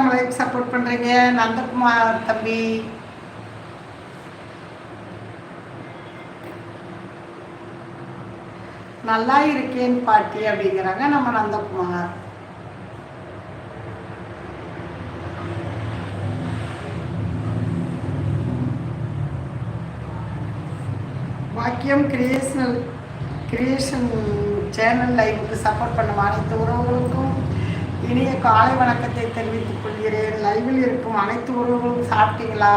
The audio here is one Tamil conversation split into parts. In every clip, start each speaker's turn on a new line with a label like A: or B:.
A: நம்ம லைஃப் சப்போர்ட் பண்ணுறீங்க நந்தகுமார் தம்பி. நல்லா இருக்கேன் பாட்டி அப்படிங்கிறாங்க நம்ம நந்தகுமார். வாக்கியம் கிரியேஷனல் கிரியேஷன் சேனல் லைவுக்கு சப்போர்ட் பண்ணும் அனைத்து உறவுகளுக்கும் இனிய காலை வணக்கத்தை தெரிவித்துக் கொள்கிறேன். லைவில் இருக்கும் அனைத்து உறவுகளும் சாப்பிட்டீங்களா?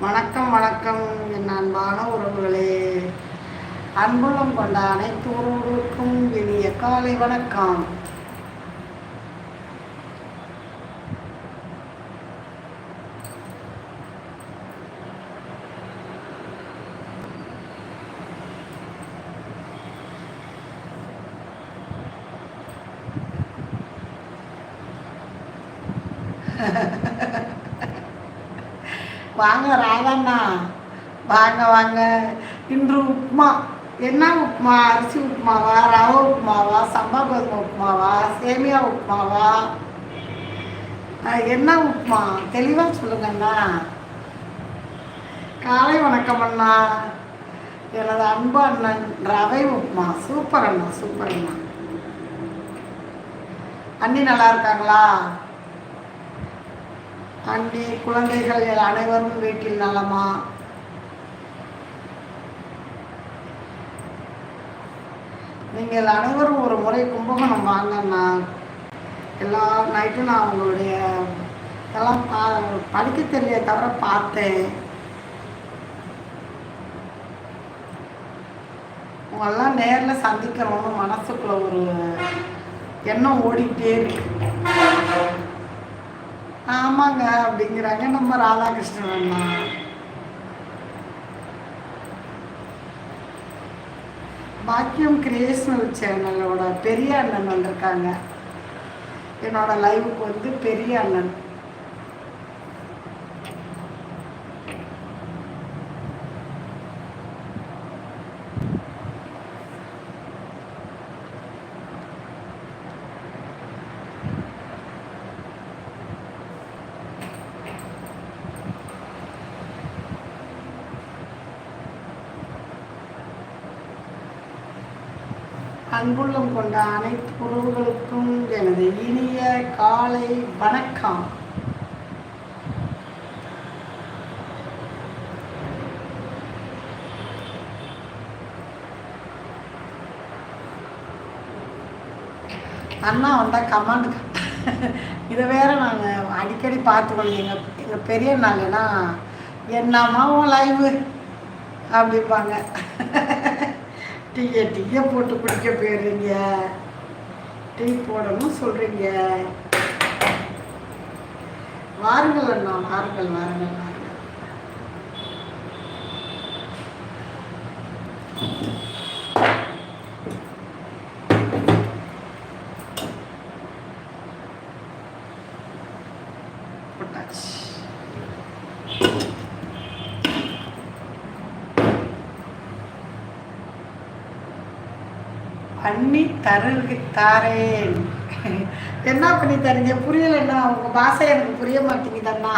A: வணக்கம் வணக்கம் என் அன்பான உறவுகளே. அன்புள்ளம் கொண்ட அனைத்து உறவுகளுக்கும் இனிய காலை வணக்கம். வாங்க ராதாண்ணா வாங்க வாங்க. இன்று உப்புமா. என்ன உப்புமா? அரிசி உப்புமாவா? ரவை உப்புமாவா? சம்பா கோதுமை உப்புமாவா? சேமியா உப்புமாவா? என்ன உப்புமா? தெளிவாக சொல்லுங்கண்ணா. காலை வணக்கம் அண்ணா. எனது அன்பு அண்ணன் ரவை உப்புமா. சூப்பர் அண்ணா சூப்பர் அண்ணா. அண்ணி நல்லா இருக்காங்களா? அண்ணி குழந்தைகள் அனைவரும் வீட்டில் நலமா? நீங்கள் அனைவரும் ஒரு முறை கும்பகோணம் வாங்கண்ணா. எல்லா நைட்டும் நான் உங்களுடைய எல்லாம் பா படிக்க தெரிய தவிர பார்த்தேன். உங்களெல்லாம் நேரில் சந்திக்கிறோன்னு மனசுக்குள்ள ஒரு எண்ணம் ஓடிக்கிட்டே இருக்கு. ஆமாங்க அப்படிங்கிறாங்க. நம்ம ராதாகிருஷ்ணன் அண்ணா. பாக்கியம் கிரியேஷனல் சேனலோட பெரிய அண்ணன் வந்திருக்காங்க. என்னோட லைவுக்கு வந்து பெரிய அண்ணன். அன்புள்ளம் கொண்ட அனைத்து உறவுகளுக்கும் எனது இனிய காலை வணக்கம். அண்ணா வந்தால் கமாண்ட் இதை வேற நாங்கள் அடிக்கடி பார்த்துக்கணும் எங்கள் எங்கள் பெரிய நாள்னா என்னம்மா உன் லைவு அப்படிம்பாங்க. டீயை டீயை போட்டு குடிக்க போயிடுறீங்க. டீ போடணும் சொல்கிறீங்க வாருங்கள் அண்ணா வாருங்கள் வாருங்கள் வாருங்கள். போட்டாச்சு. பண்ணி தருகு தாரேன். என்ன பண்ணி தரீங்க? புரியலைன்னா உங்கள் பாஷை எனக்கு புரிய மாட்டேங்குதண்ணா.